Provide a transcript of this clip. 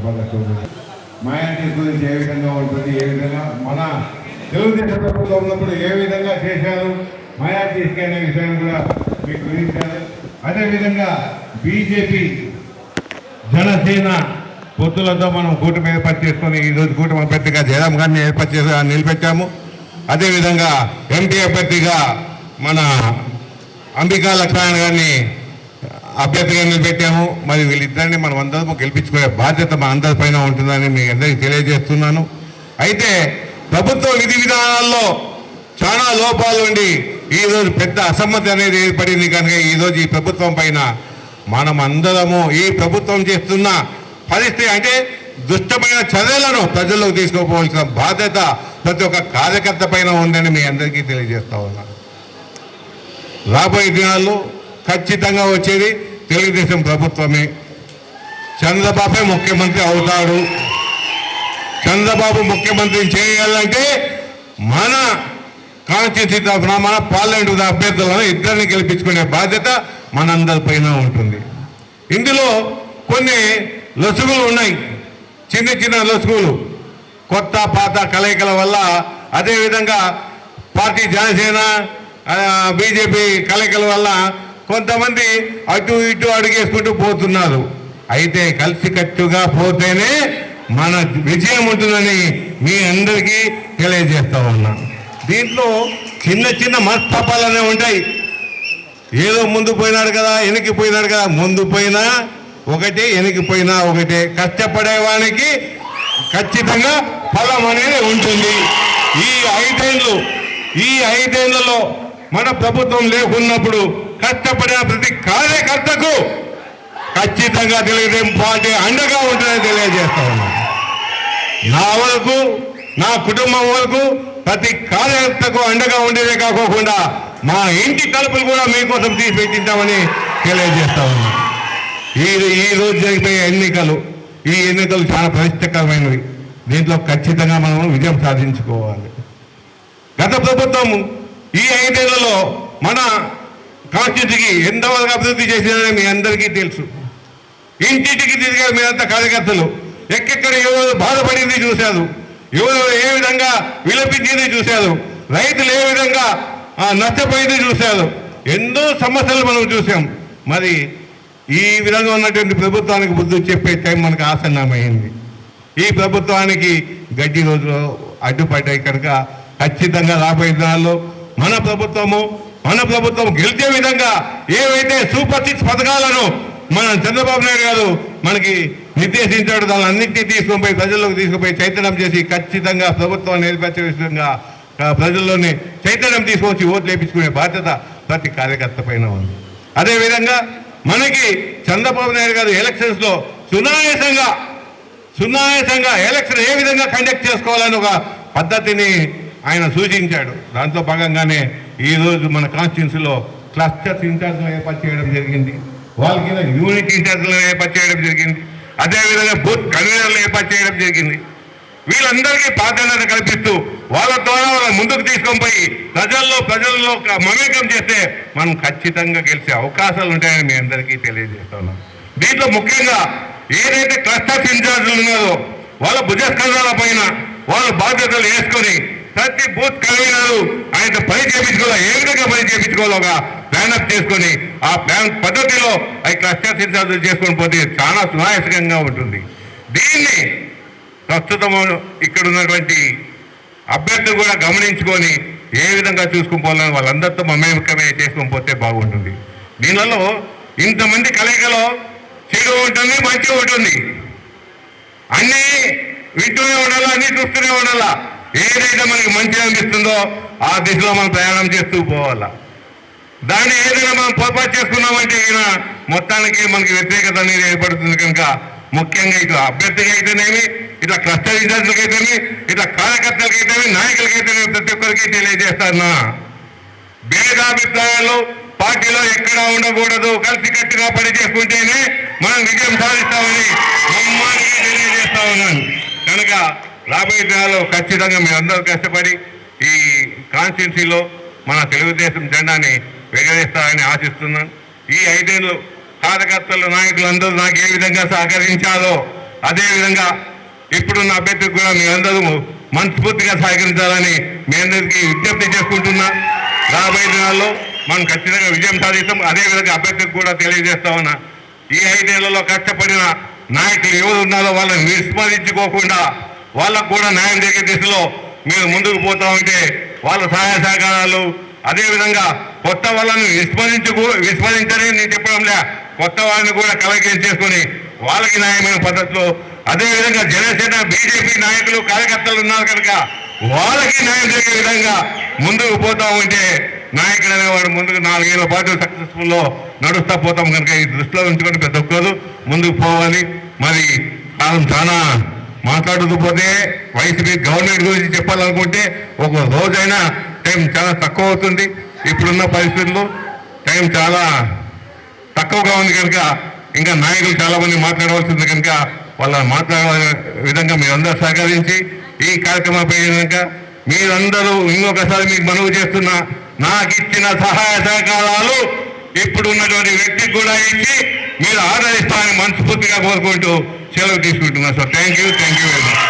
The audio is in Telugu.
సభాధ్యక్షుడు గురించి ఏ విధంగా ఉంటుంది ఏ విధంగా మన తెలుగుదేశం ప్రభుత్వం ఉన్నప్పుడు ఏ విధంగా చేశారు మైనార్టీస్కి అనే విషయాన్ని కూడా మీకు వివరించారు అదేవిధంగా బీజేపీ జనసేన పొత్తులతో మనం కూటమి ఏర్పాటు చేసుకొని ఈరోజు కూటమి అభ్యర్థిగా జయరామ్ గారిని ఏర్పాటు చేసి నిలబెట్టాము. అదేవిధంగా ఎంపీ అభ్యర్థిగా మన అంబికా లక్ష్మణ గారిని అభ్యర్థిగా నిలబెట్టాము మరి వీళ్ళిద్దరిని మనం అందరం గెలిపించుకునే బాధ్యత మన అందరి పైన ఉంటుందని మీ అందరికీ తెలియజేస్తున్నాను. అయితే ప్రభుత్వ విధి విధానాల్లో చాలా లోపాలు ఉండి ఈరోజు పెద్ద అసమ్మతి అనేది ఏర్పడింది కనుక ఈరోజు ఈ ప్రభుత్వం పైన మనం అందరము ఈ ప్రభుత్వం చేస్తున్న పరిస్థితి అంటే దుష్టమైన చర్యలను ప్రజల్లోకి తీసుకోపోవాల్సిన బాధ్యత ప్రతి ఒక్క కార్యకర్త పైన ఉందని మీ అందరికీ తెలియజేస్తా ఉన్నాను. రాబోయే దినాల్లో ఖచ్చితంగా వచ్చేది తెలుగుదేశం ప్రభుత్వమే. చంద్రబాబే ముఖ్యమంత్రి అవుతాడు. చంద్రబాబు ముఖ్యమంత్రి చేయాలంటే మన కాన్స్టిట్యూన్సీ తరఫున మన పార్లమెంటు అభ్యర్థులను ఇద్దరిని గెలిపించుకునే బాధ్యత మనందరిపైన ఉంటుంది. ఇందులో కొన్ని లొసుగులు ఉన్నాయి. చిన్న చిన్న లొసుగులు. కొత్త పాత కలయికల వల్ల అదేవిధంగా పార్టీ జనసేన బీజేపీ కలయికల వల్ల కొంతమంది అటు ఇటు అడుగేసుకుంటూ పోతున్నారు. అయితే కలిసికట్టుగా పోతేనే మన విజయం ఉంటుందని మీ అందరికీ తెలియజేస్తా ఉన్నా. దీంట్లో చిన్న చిన్న మనస్తాపాలనే ఉంటాయి. ఏదో ముందు పోయినాడు కదా వెనక్కి పోయినాడు కదా ముందు పోయినా ఒకటే వెనక్కి పోయినా ఒకటే. కష్టపడేవానికి ఖచ్చితంగా ఫలం అనేది ఉంటుంది. ఈ ఐదేళ్ళు ఈ ఐదేళ్ళలో మన ప్రభుత్వం లేకున్నప్పుడు కష్టపడిన ప్రతి కార్యకర్తకు ఖచ్చితంగా తెలుగుదేశం పార్టీ అండగా ఉంటుందని తెలియజేస్తా ఉన్నాను నా వరకు నా కుటుంబం వరకు ప్రతి కార్యకర్తకు అండగా ఉండేదే కాకోకుండా మా ఇంటి తలుపులు కూడా మీకోసం తీసిపెట్టింటామని తెలియజేస్తా ఉన్నాను ఈ ఈ రోజు జరిగిపోయే ఎన్నికలు. ఈ ఎన్నికలు చాలా ప్రతిష్టకరమైనవి దీంట్లో ఖచ్చితంగా మనం విజయం సాధించుకోవాలి. గత ప్రభుత్వం ఈ ఐదేళ్ళలో మన కాన్స్టిట్యూన్సీకి ఎంతవరకు అభివృద్ధి చేసిందని మీ అందరికీ తెలుసు. ఇంటింటికి తిరిగారు మీరంతా కార్యకర్తలు. ఎక్కెక్కడ ఎవరు బాధపడింది చూశారు. ఎవరు ఏ విధంగా విలపించింది చూశారు. రైతులు ఏ విధంగా నష్టపోయింది చూశారు. ఎన్నో సమస్యలు మనం చూసాం మరి ఈ విధంగా ఉన్నటువంటి ప్రభుత్వానికి బుద్ధి చెప్పే టైం మనకు ఆసన్నమైంది. ఈ ప్రభుత్వానికి గడ్డి రోజులు అడ్డుపడ్డాయి కనుక ఖచ్చితంగా రాబోయే దినాల్లో మన ప్రభుత్వము మన ప్రభుత్వం గెలిచే విధంగా ఏవైతే సూపర్ సిక్స్ పథకాలను మన చంద్రబాబు నాయుడు గారు మనకి నిర్దేశించాడు దాని అన్నింటినీ తీసుకొని ప్రజల్లోకి తీసుకుపోయి చైతన్యం చేసి ఖచ్చితంగా ప్రభుత్వం నేర్పించే విధంగా ప్రజల్లోని చైతన్యం తీసుకొచ్చి ఓట్లు వేయించుకునే బాధ్యత ప్రతి కార్యకర్త పైన ఉంది. అదేవిధంగా మనకి చంద్రబాబు నాయుడు గారు ఎలక్షన్స్లో సునాయాసంగా సునాయాసంగా ఎలక్షన్ ఏ విధంగా కండక్ట్ చేసుకోవాలని ఒక పద్ధతిని ఆయన సూచించాడు. దాంతో భాగంగానే ఈరోజు మన కాన్స్టిట్యున్సీలో క్లస్టర్స్ ఇన్ఛార్జ్లో ఏర్పాటు చేయడం జరిగింది. వాళ్ళకి యూనిట్ ఇన్ఛార్జ్లో ఏర్పాటు చేయడం జరిగింది. అదేవిధంగా బూత్ కన్వీనర్లు ఏర్పాటు చేయడం జరిగింది. వీళ్ళందరికీ ప్రాధాన్యత కల్పిస్తూ వాళ్ళ ద్వారా వాళ్ళ ముందుకు తీసుకొని పోయి ప్రజల్లో ప్రజల్లో మమేకం చేస్తే మనం ఖచ్చితంగా గెలిచే అవకాశాలు ఉంటాయని మీ అందరికీ తెలియజేస్తున్నాం దీంట్లో ముఖ్యంగా ఏదైతే క్లస్టర్స్ ఇన్ఛార్జీలు ఉన్నారో వాళ్ళ భుజస్కంధాల పైన వాళ్ళ బాధ్యతలు వేసుకొని ప్రతి బూత్ కన్వీనర్ ఆయన పని చేయించుకోవాలి? ఏ విధంగా పని చేయించుకోవాలో ఒక ప్లాన్ అప్ చేసుకొని ఆ ప్లాన్ పద్ధతిలో అవి క్లస్టర్ ఇన్ఛార్జీలు చేసుకొని పోతే చాలా సునాయసకంగా ఉంటుంది. దీన్ని ప్రస్తుతం ఇక్కడ ఉన్నటువంటి అభ్యర్థులు కూడా గమనించుకొని ఏ విధంగా చూసుకుని పోవాలని వాళ్ళందరితో మమేకమే చేసుకొని పోతే బాగుంటుంది. దీనిలో ఇంతమంది కలయికలో చెడు ఉంటుంది మంచి ఉంటుంది. అన్నీ వింటూనే ఉండాలా అన్నీ చూస్తూనే ఉండాలా? ఏదైతే మనకి మంచి అనిపిస్తుందో ఆ దిశలో మనం ప్రయాణం చేస్తూ పోవాలా. దాన్ని ఏదైనా మనం పొరపాటు చేసుకున్నామంటే ఈయన మొత్తానికి మనకి వ్యతిరేకత అనేది ఏర్పడుతుంది కనుక ముఖ్యంగా ఇట్లా అభ్యర్థిగా అయితేనేమి ఇట్లా క్లస్టర్ ఇన్ఛార్జీలకి అయితేనే ఇట్లా కార్యకర్తలకి అయితేనే నాయకులకి అయితేనేమి ప్రతి ఒక్కరికి తెలియజేస్తానా? భేదాభిప్రాయాలు పార్టీలో ఎక్కడా ఉండకూడదు. కలిసి కట్టిగా పని చేసుకుంటేనే మనం విజయం సాధిస్తామని నమ్మానికి తెలియజేస్తా ఉన్నాను. కనుక రాబోయే దినాల్లో ఖచ్చితంగా మీరందరూ కష్టపడి ఈ కాన్స్టిట్యున్సీలో మన తెలుగుదేశం జెండాని ఎగరేస్తారని ఆశిస్తున్నాను. ఈ ఐదేళ్ళు కార్యకర్తలు నాయకులందరూ నాకు ఏ విధంగా సహకరించాలో అదేవిధంగా ఇప్పుడున్న అభ్యర్థికి కూడా మీరందరూ మనస్ఫూర్తిగా సహకరించాలని మీ అందరికీ విజ్ఞప్తి చేసుకుంటున్నా. రాబోయే దినాల్లో మనం ఖచ్చితంగా విజయం సాధిస్తాం. అదేవిధంగా అభ్యర్థికి కూడా తెలియజేస్తా ఉన్నా. ఈ ఐదేళ్ళలో కష్టపడిన నాయకులు ఎవరు ఉన్నారో వాళ్ళని విస్మరించుకోకుండా వాళ్ళకు కూడా న్యాయం జరిగే దిశలో మీరు ముందుకు పోతా ఉంటే వాళ్ళ సహాయ సహకారాలు అదేవిధంగా కొత్త వాళ్ళను విస్మరించుకో విస్మరించని నేను చెప్పడం లే కొత్త వాళ్ళని కూడా కలెక్ట్ చేసుకొని వాళ్ళకి న్యాయమైన పద్ధతిలో అదేవిధంగా జనసేన బీజేపీ నాయకులు కార్యకర్తలు ఉన్నారు కనుక వాళ్ళకి న్యాయం జరిగే విధంగా ముందుకు పోతా ఉంటే నాయకుడు అనేవాడు ముందుకు నాలుగేళ్ళ పాటు సక్సెస్ఫుల్లో నడుస్తా పోతాం కనుక ఈ దృష్టిలో ఉంచుకొని ప్రతి ఒక్కరు ముందుకు పోవాలి. మరి కాలం చాలా మాట్లాడకపోతే వైసీపీ గవర్నమెంట్ గురించి చెప్పాలనుకుంటే ఒక రోజైనా టైం చాలా తక్కువ అవుతుంది. ఇప్పుడున్న పరిస్థితుల్లో టైం చాలా తక్కువగా ఉంది కనుక ఇంకా నాయకులు చాలా మంది మాట్లాడవలసింది కనుక వాళ్ళని మాట్లాడే విధంగా మీరందరూ సహకరించి ఈ కార్యక్రమం కనుక మీరందరూ ఇంకొకసారి మీకు మనవి చేస్తున్న నాకు ఇచ్చిన సహాయ సహకారాలు ఇప్పుడు ఉన్నటువంటి వ్యక్తికి కూడా ఇచ్చి మీరు ఆదరిస్తారని మనస్ఫూర్తిగా కోరుకుంటూ సెలవు తీసుకుంటున్నా sir thank you thank you very much